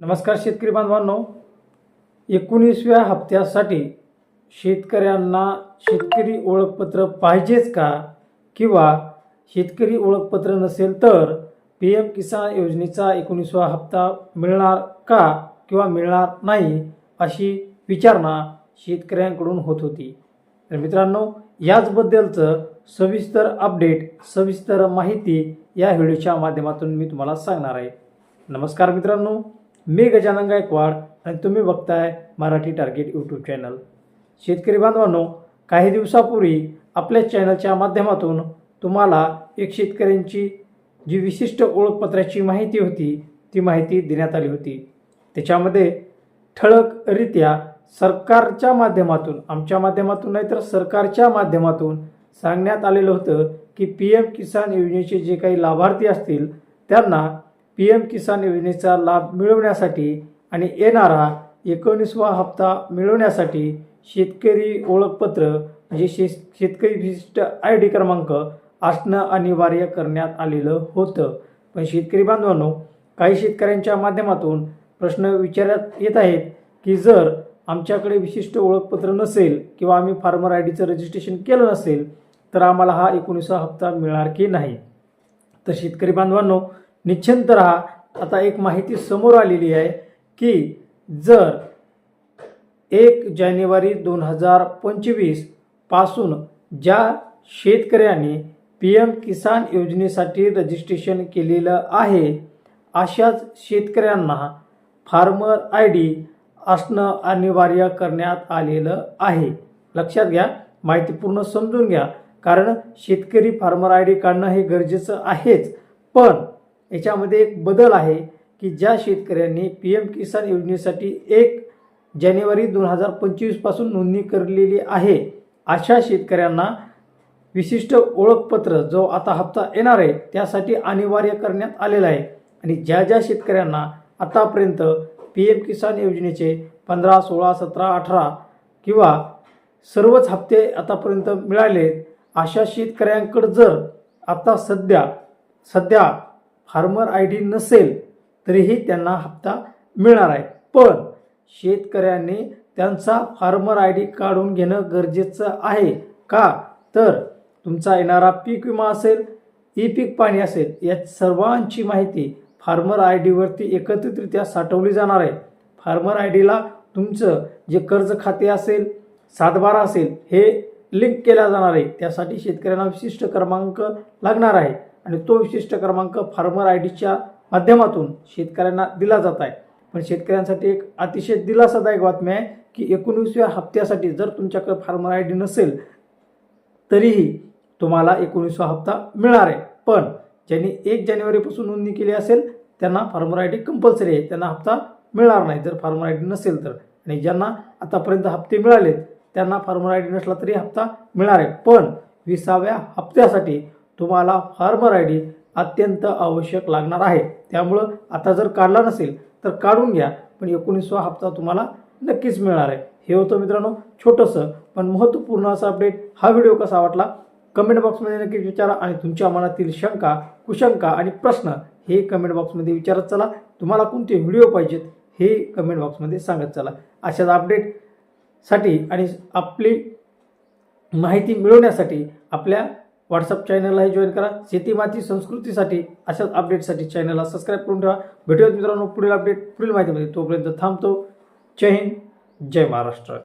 नमस्कार शेतकरी बांधवांनो. एकोणीसव्या हप्त्यासाठी शेतकऱ्यांना शेतकरी ओळखपत्र पाहिजेच का? किंवा शेतकरी ओळखपत्र नसेल तर पी एम किसान योजनेचा एकोणीसवा हप्ता मिळणार का किंवा मिळणार नाही अशी विचारणा शेतकऱ्यांकडून होत होती. तर मित्रांनो याचबद्दलचं सविस्तर अपडेट सविस्तर माहिती या व्हिडिओच्या माध्यमातून मी तुम्हाला सांगणार आहे. नमस्कार मित्रांनो. मी गजानन गायकवाड आणि तुम्ही बघताय मराठी टार्गेट यूट्यूब चॅनल. शेतकरी बांधवांनो काही दिवसापूर्वी आपल्या चॅनलच्या माध्यमातून तुम्हाला एक शेतकऱ्यांची जी विशिष्ट ओळखपत्राची माहिती होती ती माहिती देण्यात आली होती. त्याच्यामध्ये ठळकरित्या सरकारच्या माध्यमातून आमच्या माध्यमातून नाही तर सरकारच्या माध्यमातून सांगण्यात आलेलं होतं की पी एम किसान योजनेचे जे काही लाभार्थी असतील त्यांना पी एम किसान योजनेचा लाभ मिळवण्यासाठी आणि येणारा एकोणीसवा हप्ता मिळवण्यासाठी शेतकरी ओळखपत्र म्हणजे शे शेतकरी विशिष्ट आय डी क्रमांक असणं अनिवार्य करण्यात आलेलं होतं. पण शेतकरी बांधवांनो काही शेतकऱ्यांच्या माध्यमातून प्रश्न विचारण्यात येत आहेत की जर आमच्याकडे विशिष्ट ओळखपत्र नसेल किंवा आम्ही फार्मर आय डीचं रजिस्ट्रेशन केलं नसेल तर आम्हाला हा एकोणीसवा हप्ता मिळणार की नाही? तर शेतकरी बांधवांनो निश्चिंत राहा. आता एक माहिती समोर आलेली आहे की जर एक जानेवारी दोन हजार पंचवीसपासून ज्या शेतकऱ्यांनी पी एम किसान योजनेसाठी रजिस्ट्रेशन केलेलं आहे अशाच शेतकऱ्यांना फार्मर आय डी असणं अनिवार्य करण्यात आलेलं आहे. लक्षात घ्या माहिती पूर्ण समजून घ्या कारण शेतकरी फार्मर आय डी काढणं हे गरजेचं आहेच. पण याच्यामध्ये एक बदल आहे की ज्या शेतकऱ्यांनी पी एम किसान योजनेसाठी एक जानेवारी दोन हजार पंचवीसपासून नोंदणी करलेली आहे अशा शेतकऱ्यांना विशिष्ट ओळखपत्र जो आता हप्ता येणार आहे त्यासाठी अनिवार्य करण्यात आलेला आहे. आणि ज्या ज्या शेतकऱ्यांना आतापर्यंत पी एम किसान योजनेचे पंधरा सोळा सतरा अठरा किंवा सर्वच हप्ते आतापर्यंत मिळाले अशा शेतकऱ्यांकडं जर आता सध्या सध्या फार्मर आय डी नसेल तरीही त्यांना हप्ता मिळणार आहे. पण शेतकऱ्यांनी त्यांचा फार्मर आय डी काढून घेणं गरजेचं आहे का? तर तुमचा येणारा पीक विमा असेल ई पीक पाणी असेल या सर्वांची माहिती फार्मर आय डीवरती एकत्रितरित्या साठवली जाणार आहे. फार्मर आय डीला तुमचं जे कर्ज खाते असेल सातबारा असेल हे लिंक केल्या जाणार आहे. त्यासाठी शेतकऱ्यांना विशिष्ट क्रमांक लागणार आहे. आणि तो विशिष्ट क्रमांक फार्मर आय डीच्या माध्यमातून शेतकऱ्यांना दिला जात आहे. पण शेतकऱ्यांसाठी एक अतिशय दिलासादायक बातमी आहे की एकोणीसव्या हप्त्यासाठी जर तुमच्याकडे फार्मर आय डी नसेल तरीही तुम्हाला एकोणीसवा हप्ता मिळणार आहे. पण ज्यांनी एक जानेवारीपासून नोंदणी केली असेल त्यांना फार्मर आय डी कंपल्सरी आहे. त्यांना हप्ता मिळणार नाही. जर फार्मर आय डी नसेल तर. आणि ज्यांना आतापर्यंत हप्ते मिळालेत त्यांना फार्मर आय डी नसला तरी हप्ता मिळणार आहे. पण विसाव्या हप्त्यासाठी तुम्हाला फार्मर आय डी अत्यंत आवश्यक लागणार आहे. त्यामुळं आता जर काढला नसेल तर काढून घ्या पण एकोणीसवा हप्ता तुम्हाला नक्कीच मिळणार आहे. हे होतं मित्रांनो छोटंसं पण महत्त्वपूर्ण असं अपडेट. हा व्हिडिओ कसा वाटला? कमेंट बॉक्समध्ये नक्कीच विचारा आणि तुमच्या मनातील शंका कुशंका आणि प्रश्न हे कमेंट बॉक्समध्ये विचारत चला. तुम्हाला कोणते व्हिडिओ पाहिजेत हे कमेंट बॉक्समध्ये सांगत चला. अशाच अपडेटसाठी आणि आपली माहिती मिळवण्यासाठी आपल्या व्हॉट्सअप चॅनललाही जॉईन करा. शेती माती संस्कृतीसाठी अशाच अपडेटसाठी चॅनलला सबस्क्राईब करून ठेवा. भेटूयात मित्रांनो पुढील अपडेट पुढील माहितीमध्ये. तोपर्यंत थांबतो. जय हिंद. जय महाराष्ट्र.